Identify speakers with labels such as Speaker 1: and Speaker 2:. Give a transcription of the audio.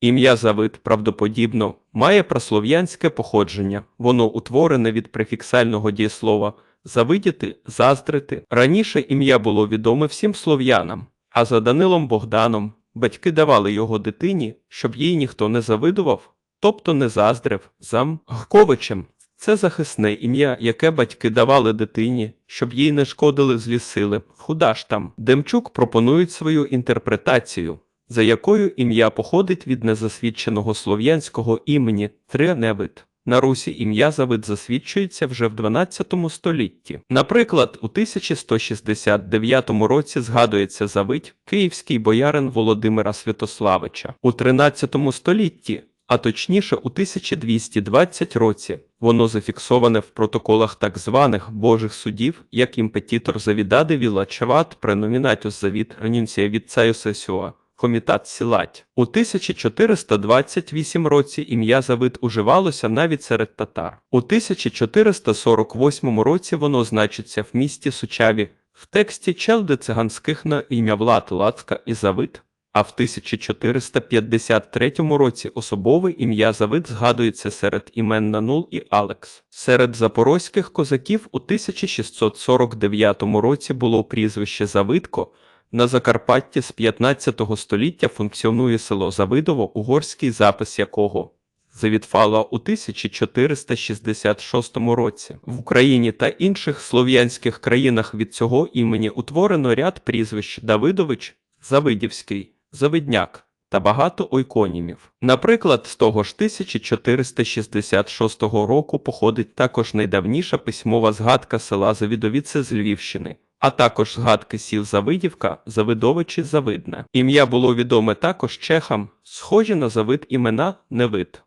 Speaker 1: Ім'я Завид правдоподібно має праслов'янське походження. Воно утворене від префіксального дієслова завидіти, заздрити. Раніше ім'я було відоме всім слов'янам, а за Данилом Богданом батьки давали його дитині, щоб їй ніхто не завидував, тобто не заздрив, зам Гковичем. Це захисне ім'я, яке батьки давали дитині, щоб їй не шкодили злі сили. Худа ж там. Демчук пропонують свою інтерпретацію, за якою ім'я походить від незасвідченого слов'янського імені Треневид. На Русі ім'я Завид засвідчується вже в 12 столітті. Наприклад, у 1169 році згадується Завидь, київський боярин Володимира Святославича. У 13 столітті а точніше у 1220 році. Воно зафіксоване в протоколах так званих Божих судів, як імпетітор завідади вілачават преномінатюс завід ренюнція від сесюа. Комітат сілать. У 1428 році ім'я Завид уживалося навіть серед татар. У 1448 році воно значиться в місті Сучаві в тексті челди циганських на ім'я Влад Лацка і Завид. А в 1453 році особове ім'я Завид згадується серед імен Нанул і Алекс. Серед запорозьких козаків у 1649 році було прізвище Завидко. На Закарпатті з 15 століття функціонує село Завидово, угорський запис якого завітфало у 1466 році. В Україні та інших слов'янських країнах від цього імені утворено ряд прізвищ Давидович, Завидівський, Завидняк та багато ойконімів. Наприклад, з того ж 1466 року походить також найдавніша письмова згадка села Завідовіце з Львівщини, а також згадки сіл Завидівка, Завидовичі, Завидне. Ім'я було відоме також чехам, схожі на завид імена Невид.